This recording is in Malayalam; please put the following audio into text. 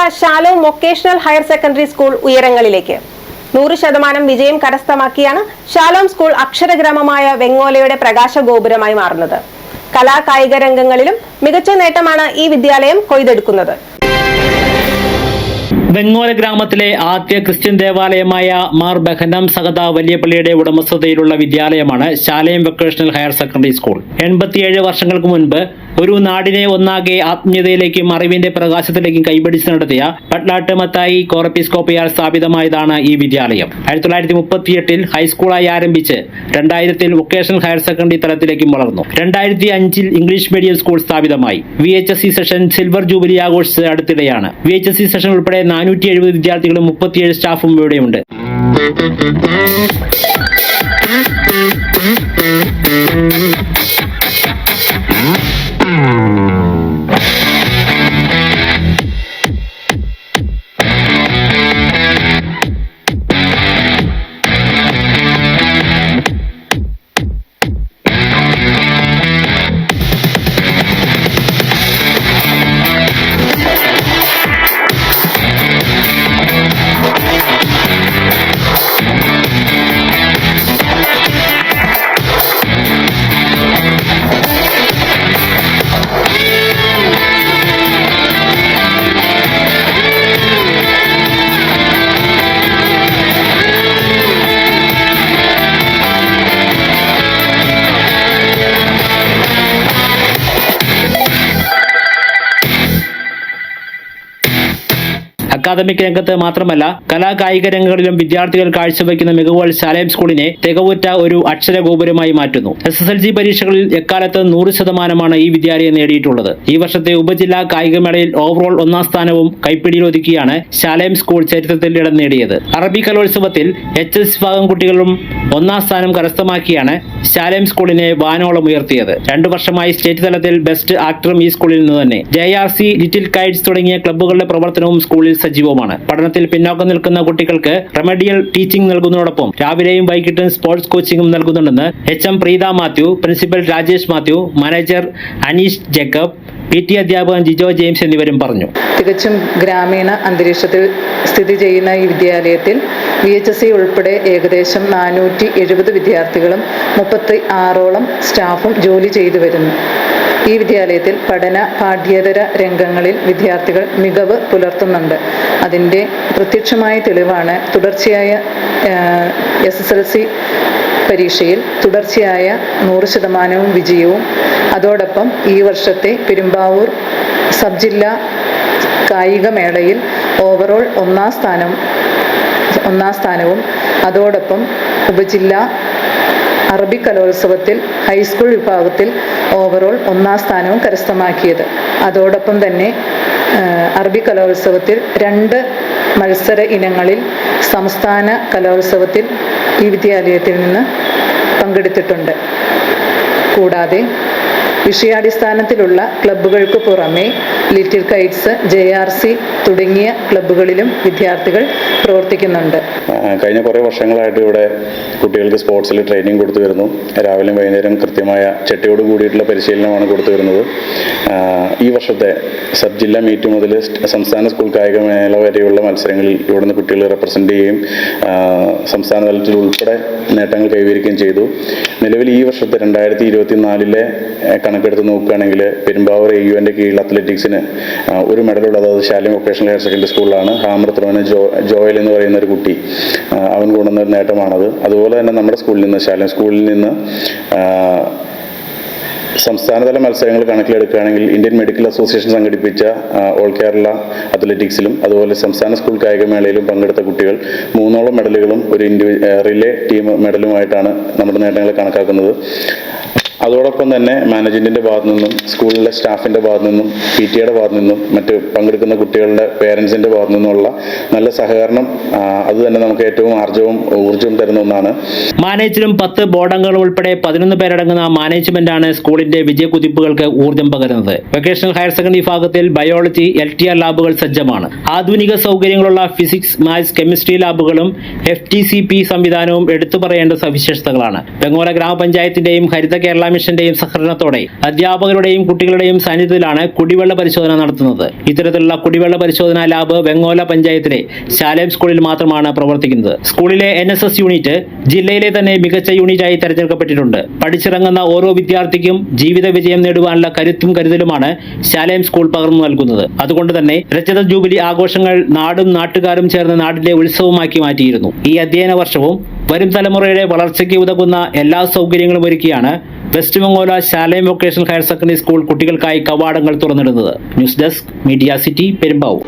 Vengola Shalom vocational higher secondary school ഉയരങ്ങളിലേക്ക്. നൂറ് ശതമാനം വിജയം കരസ്ഥമാക്കിയാണ് ഷാലോം സ്കൂൾ അക്ഷരഗ്രാമമായ വെങ്ങോലയുടെ പ്രകാശ ഗോപുരമായി മാറുന്നത്. കലാ കായിക രംഗങ്ങളിലും മികച്ച നേട്ടമാണ് ഈ വിദ്യാലയം കൊയ്തെടുക്കുന്നത്. വെങ്ങോല ഗ്രാമത്തിലെ ആദ്യ ക്രിസ്ത്യൻ ദേവാലയമായ മാർ ബഹനം സഹദ വലിയപള്ളിയുടെ ഉടമസ്ഥതയിലുള്ള വിദ്യാലയമാണ് ശാലയം വൊക്കേഷണൽ ഹയർ സെക്കൻഡറി സ്കൂൾ. എൺപത്തിയേഴ് വർഷങ്ങൾക്ക് മുൻപ് ഒരു നാടിനെ ഒന്നാകെ ആത്മീയതയിലേക്കും അറിവിന്റെ പ്രകാശത്തിലേക്കും കൈപിടിച്ച് നടത്തിയ പട്ലാട്ട് മത്തായി കോറപ്പിസ്കോപ്പയാൽ സ്ഥാപിതമായതാണ് ഈ വിദ്യാലയം. ആയിരത്തി തൊള്ളായിരത്തി മുപ്പത്തിയെട്ടിൽ ഹൈസ്കൂളായി ആരംഭിച്ച് രണ്ടായിരത്തിൽ വൊക്കേഷണൽ ഹയർ സെക്കൻഡറി തലത്തിലേക്കും വളർന്നു. രണ്ടായിരത്തി അഞ്ചിൽ English medium school സ്ഥാപിതമായി. V H S C session silver jubilee ആഘോഷിച്ച് അടുത്തിടെയാണ്. V H S C session ഉൾപ്പെടെ നാനൂറ്റി എഴുപത് വിദ്യാർത്ഥികളും മുപ്പത്തിയേഴ് സ്റ്റാഫും ഇവിടെയുണ്ട്. അക്കാദമിക് രംഗത്ത് മാത്രമല്ല കലാകായിക രംഗങ്ങളിലും വിദ്യാർത്ഥികൾ കാഴ്ചവെക്കുന്ന മികവുകൾ ശാലയം സ്കൂളിനെ തികവുറ്റ ഒരു അക്ഷര ഗോപുരമായി മാറ്റുന്നു. എസ് എസ് എൽ സി പരീക്ഷകളിൽ എക്കാലത്ത് നൂറ് ശതമാനമാണ് ഈ വിദ്യാലയം നേടിയിട്ടുള്ളത്. ഈ വർഷത്തെ ഉപജില്ലാ കായികമേളയിൽ ഓവറോൾ ഒന്നാം സ്ഥാനവും കൈപ്പിടിയിൽ ഒതുക്കിയാണ് ശാലയം സ്കൂൾ ചരിത്രത്തിൽ ഇടം നേടിയത്. അറബി കലോത്സവത്തിൽ എച്ച് എസ് വിഭാഗം കുട്ടികളും ഒന്നാം സ്ഥാനം കരസ്ഥമാക്കിയാണ് ശാലേം സ്കൂളിനെ വാനോളം ഉയർത്തിയത്. രണ്ടു വർഷമായി സ്റ്റേറ്റ് തലത്തിൽ ബെസ്റ്റ് ആക്ടറും ഈ സ്കൂളിൽ നിന്ന് തന്നെ. J R C little kites തുടങ്ങിയ ക്ലബ്ബുകളുടെ പ്രവർത്തനവും സ്കൂളിൽ സജീവമാണ്. പഠനത്തിൽ പിന്നോക്കം നിൽക്കുന്ന കുട്ടികൾക്ക് റെമഡിയൽ ടീച്ചിംഗ് നൽകുന്നതോടൊപ്പം രാവിലെയും വൈകിട്ടും സ്പോർട്സ് കോച്ചിങ്ങും നൽകുന്നുണ്ടെന്ന് H M Preetha Mathew principal Rajesh Mathew manager Aneesh Jacob P T അധ്യാപകൻ ജിജോ ജെയിംസ് എന്നിവരും പറഞ്ഞു. തികച്ചും ഗ്രാമീണ അന്തരീക്ഷത്തിൽ സ്ഥിതി ചെയ്യുന്ന ഈ വിദ്യാലയത്തിൽ വി എച്ച് എസ് സി ഉൾപ്പെടെ ഏകദേശം നാനൂറ്റി എഴുപത് വിദ്യാർത്ഥികളും മുപ്പത്തി ആറോളം സ്റ്റാഫും ജോലി ചെയ്തു വരുന്നു. ഈ വിദ്യാലയത്തിൽ പഠന പാഠ്യേതര രംഗങ്ങളിൽ വിദ്യാർത്ഥികൾ മികവ് പുലർത്തുന്നുണ്ട്. അതിന്റെ പ്രത്യക്ഷമായ തെളിവാണ് തുടർച്ചയായ എസ് എസ് എൽ സി പരീക്ഷയിൽ തുടർച്ചയായ നൂറ് ശതമാനവും വിജയവും. അതോടൊപ്പം ഈ വർഷത്തെ പെരുമ്പാവൂർ സബ് ജില്ലാ കായികമേളയിൽ ഓവറോൾ ഒന്നാം സ്ഥാനം ഒന്നാം സ്ഥാനവും. അതോടൊപ്പം ഉപജില്ലാ അറബി കലോത്സവത്തിൽ ഹൈസ്കൂൾ വിഭാഗത്തിൽ ഓവറോൾ ഒന്നാം സ്ഥാനവും കരസ്ഥമാക്കിയത്. അതോടൊപ്പം തന്നെ അറബി കലോത്സവത്തിൽ രണ്ട് മത്സര ഇനങ്ങളിൽ സംസ്ഥാന കലോത്സവത്തിൽ ഈ വിദ്യാലയത്തിൽ നിന്ന് പങ്കെടുത്തിട്ടുണ്ട്. കൂടാതെ വിഷയാടിസ്ഥാനത്തിലുള്ള ക്ലബ്ബുകൾക്ക് പുറമെ little kites J R C തുടങ്ങിയ ക്ലബ്ബുകളിലും വിദ്യാർത്ഥികൾ പ്രവർത്തിക്കുന്നുണ്ട്. കഴിഞ്ഞ കുറേ വർഷങ്ങളായിട്ട് ഇവിടെ കുട്ടികൾക്ക് സ്പോർട്സിൽ ട്രെയിനിങ് കൊടുത്തു വരുന്നു. രാവിലെയും വൈകുന്നേരം കൃത്യമായ ചട്ടിയോട് കൂടിയിട്ടുള്ള പരിശീലനമാണ് കൊടുത്തു വരുന്നത്. ഈ വർഷത്തെ സബ് ജില്ലാ മീറ്റ് മുതൽ സംസ്ഥാന സ്കൂൾ കായികമേള വരെയുള്ള മത്സരങ്ങളിൽ ഇവിടുന്ന് കുട്ടികൾ റെപ്രസെന്റ് ചെയ്യുകയും സംസ്ഥാന തലത്തിൽ ഉൾപ്പെടെ നേട്ടങ്ങൾ കൈവരിക്കുകയും ചെയ്തു. നിലവിൽ ഈ വർഷത്തെ രണ്ടായിരത്തി ഇരുപത്തി നാലിലെ കണക്കെടുത്ത് നോക്കുകയാണെങ്കിൽ പെരുമ്പാവൂർ എ എന്റെ കീഴിൽ അത്ലറ്റിക്സിന് ഒരു മെഡലുള്ളത് അത് ശാലം വൊക്കേഷണൽ ഹയർ സെക്കൻഡറി സ്കൂളിലാണ്. ഹാമർ ജോ ജോയൽ എന്ന് പറയുന്ന ഒരു കുട്ടി അവൻ കൊണ്ടുവന്ന ഒരു നേട്ടമാണത്. അതുപോലെ തന്നെ നമ്മുടെ സ്കൂളിൽ നിന്ന് ശാലം സ്കൂളിൽ നിന്ന് സംസ്ഥാനതല മത്സരങ്ങൾ കണക്കിലെടുക്കുകയാണെങ്കിൽ ഇന്ത്യൻ മെഡിക്കൽ അസോസിയേഷൻ സംഘടിപ്പിച്ച ഓൾ കേരള അത്ലറ്റിക്സിലും അതുപോലെ സംസ്ഥാന സ്കൂൾ കായികമേളയിലും പങ്കെടുത്ത കുട്ടികൾ മൂന്നോളം മെഡലുകളും ഒരു ഇൻഡിവി റിലേ ടീം മെഡലുമായിട്ടാണ് നമ്മുടെ നേട്ടങ്ങൾ കണക്കാക്കുന്നത്. അതോടൊപ്പം തന്നെ മാനേജ്മെന്റിന്റെ ഭാഗത്തു നിന്നും സ്കൂളിലെ സ്റ്റാഫിന്റെ ഭാഗത്തു നിന്നും പി ടി എയുടെ ഭാഗത്തു നിന്നും മറ്റ് പങ്കെടുക്കുന്ന കുട്ടികളുടെ പേരൻസിന്റെ ഭാഗത്തു നിന്നുള്ള നല്ല സഹകരണം അത് തന്നെ നമുക്ക് ഏറ്റവും ആർജവും ഊർജവും തരുന്ന ഒന്നാണ്. മാനേജരും പത്ത് ബോർഡംഗങ്ങളും ഉൾപ്പെടെ പതിനൊന്ന് പേരടങ്ങുന്ന മാനേജ്മെന്റാണ് സ്കൂളിന്റെ വിജയക്കുതിപ്പുകൾക്ക് ഊർജം പകരുന്നത്. വൊക്കേഷണൽ ഹയർ സെക്കൻഡറി വിഭാഗത്തിൽ ബയോളജി എൽ ടി ആർ ലാബുകൾ സജ്ജമാണ്. ആധുനിക സൗകര്യങ്ങളുള്ള ഫിസിക്സ് മാത്സ് കെമിസ്ട്രി ലാബുകളും എഫ് ടി സി പി സംവിധാനവും എടുത്തു പറയേണ്ട സവിശേഷതകളാണ്. ബംഗോല ഗ്രാമപഞ്ചായത്തിന്റെയും ഹരിത കേരള മിഷന്റെയും സഹകരണത്തോടെ അധ്യാപകരുടെയും കുട്ടികളുടെയും സാന്നിധ്യത്തിലാണ് കുടിവെള്ള പരിശോധന നടത്തുന്നത്. ഇത്തരത്തിലുള്ള കുടിവെള്ള പരിശോധനാ ലാബ് വെങ്ങോല പഞ്ചായത്തിലെ ശാലേം സ്കൂളിൽ മാത്രമാണ് പ്രവർത്തിക്കുന്നത്. സ്കൂളിലെ എൻ യൂണിറ്റ് ജില്ലയിലെ തന്നെ മികച്ച യൂണിറ്റായി തെരഞ്ഞെടുക്കപ്പെട്ടിട്ടുണ്ട്. പഠിച്ചിറങ്ങുന്ന ഓരോ വിദ്യാർത്ഥിക്കും ജീവിത വിജയം നേടുവാനുള്ള കരുത്തും കരുതലുമാണ് ശാലേം സ്കൂൾ പകർന്നു നൽകുന്നത്. അതുകൊണ്ട് തന്നെ രചത ജൂബിലി ആഘോഷങ്ങൾ നാടും നാട്ടുകാരും ചേർന്ന് നാടിന്റെ ഉത്സവമാക്കി മാറ്റിയിരുന്നു. ഈ അധ്യയന വർഷവും വരും തലമുറയുടെ വളർച്ചയ്ക്ക് ഉതകുന്ന എല്ലാ സൗകര്യങ്ങളും ഒരുക്കിയാണ് വെസ്റ്റ് ബംഗോല ശാലയം വൊക്കേഷണൽ ഹയർ സെക്കൻഡറി സ്കൂൾ കുട്ടികൾക്കായി കവാടങ്ങൾ തുറന്നിടുന്നത്. News desk media city Perumbavoor.